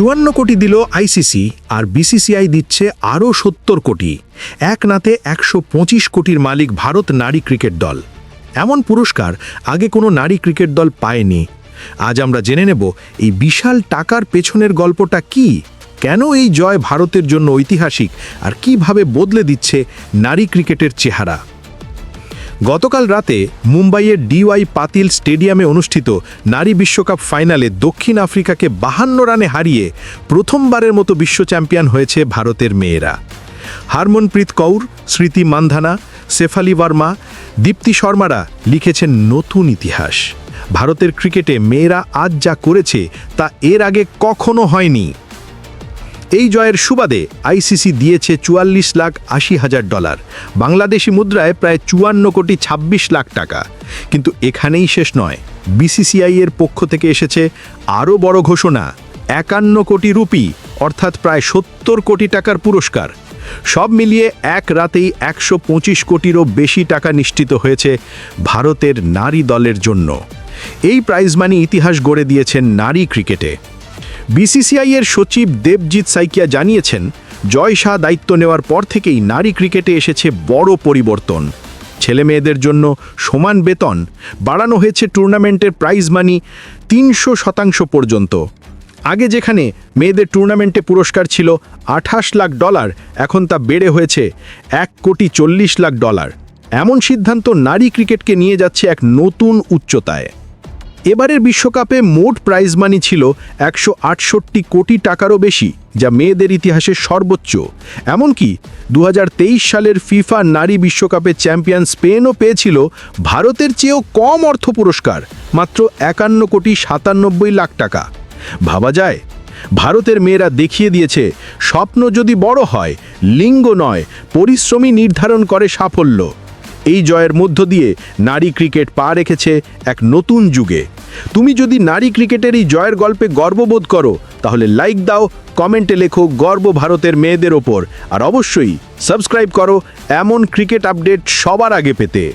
চুয়ান্ন কোটি দিল আইসিসি আর বিসিসিআই দিচ্ছে আরও সত্তর কোটি। এক নাতে একশো পঁচিশ কোটির মালিক ভারত নারী ক্রিকেট দল। এমন পুরস্কার আগে কোনো নারী ক্রিকেট দল পায়নি। আজ আমরা জেনে নেব এই বিশাল টাকার পেছনের গল্পটা কি? কেন এই জয় ভারতের জন্য ঐতিহাসিক? আর কীভাবে বদলে দিচ্ছে নারী ক্রিকেটের চেহারা? গতকাল রাতে মুম্বাইয়ের ডিওয়াই পাতিল স্টেডিয়ামে অনুষ্ঠিত নারী বিশ্বকাপ ফাইনালে দক্ষিণ আফ্রিকাকে বাহান্ন রানে হারিয়ে প্রথমবারের মতো বিশ্ব চ্যাম্পিয়ন হয়েছে ভারতের মেয়েরা। হারমনপ্রীত কৌর, স্মৃতি মান্ধানা, শেফালি বর্মা, দীপ্তি শর্মারা লিখেছেন নতুন ইতিহাস। ভারতের ক্রিকেটে মেয়েরা আজ যা করেছে তা এর আগে কখনো হয়নি। এই জয়ের সুবাদে আইসিসি দিয়েছে চুয়াল্লিশ লাখ আশি হাজার ডলার। বাংলাদেশি মুদ্রায় প্রায় চুয়ান্ন কোটি ২৬ লাখ টাকা। কিন্তু এখানেই শেষ নয়। বিসিসিআই এর পক্ষ থেকে এসেছে আরও বড় ঘোষণা, একান্ন কোটি রুপি, অর্থাৎ প্রায় সত্তর কোটি টাকার পুরস্কার। সব মিলিয়ে এক রাতেই একশো পঁচিশ কোটিরও বেশি টাকা নিশ্চিত হয়েছে ভারতের নারী দলের জন্য। এই প্রাইজ মানি ইতিহাস গড়ে দিয়েছেন নারী ক্রিকেটে। বিসিসিআই এর সচিব দেবজিৎ সাইকিয়া জানিয়েছেন, জয় শাহ দায়িত্ব নেওয়ার পর থেকেই নারী ক্রিকেটে এসেছে বড় পরিবর্তন। ছেলে মেয়েদের জন্য সমান বেতন, বাড়ানো হয়েছে টুর্নামেন্টের প্রাইজ মানি তিনশো শতাংশ পর্যন্ত। আগে যেখানে মেয়েদের টুর্নামেন্টে পুরস্কার ছিল আঠাশ লাখ ডলার, এখন তা বেড়ে হয়েছে এক কোটি চল্লিশ লাখ ডলার। এমন সিদ্ধান্ত নারী ক্রিকেটকে নিয়ে যাচ্ছে এক নতুন উচ্চতায়। এবারের বিশ্বকাপে মোট প্রাইজ মানি ছিল একশো আটষট্টি কোটি টাকারও বেশি, যা মেয়েদের ইতিহাসে সর্বোচ্চ। এমনকি দু হাজার তেইশ সালের ফিফা নারী বিশ্বকাপে চ্যাম্পিয়ন স্পেনও পেয়েছিল ভারতের চেয়েও কম অর্থ পুরস্কার, মাত্র একান্ন কোটি সাতানব্বই লাখ টাকা। ভাবা যায়, ভারতের মেয়েরা দেখিয়ে দিয়েছে, স্বপ্ন যদি বড় হয়, লিঙ্গ নয় পরিশ্রমী নির্ধারণ করে সাফল্য। এই জয়ের মধ্য দিয়ে নারী ক্রিকেট পা রেখেছে এক নতুন যুগে। তুমি যদি নারী ক্রিকেটের এই জয়ের গল্পে গর্ববোধ করো, তাহলে লাইক দাও কমেন্টে লেখো গর্ব ভারতের মেয়েদের ওপর। আর অবশ্যই সাবস্ক্রাইব করো এমন ক্রিকেট আপডেট সবার আগে পেতে।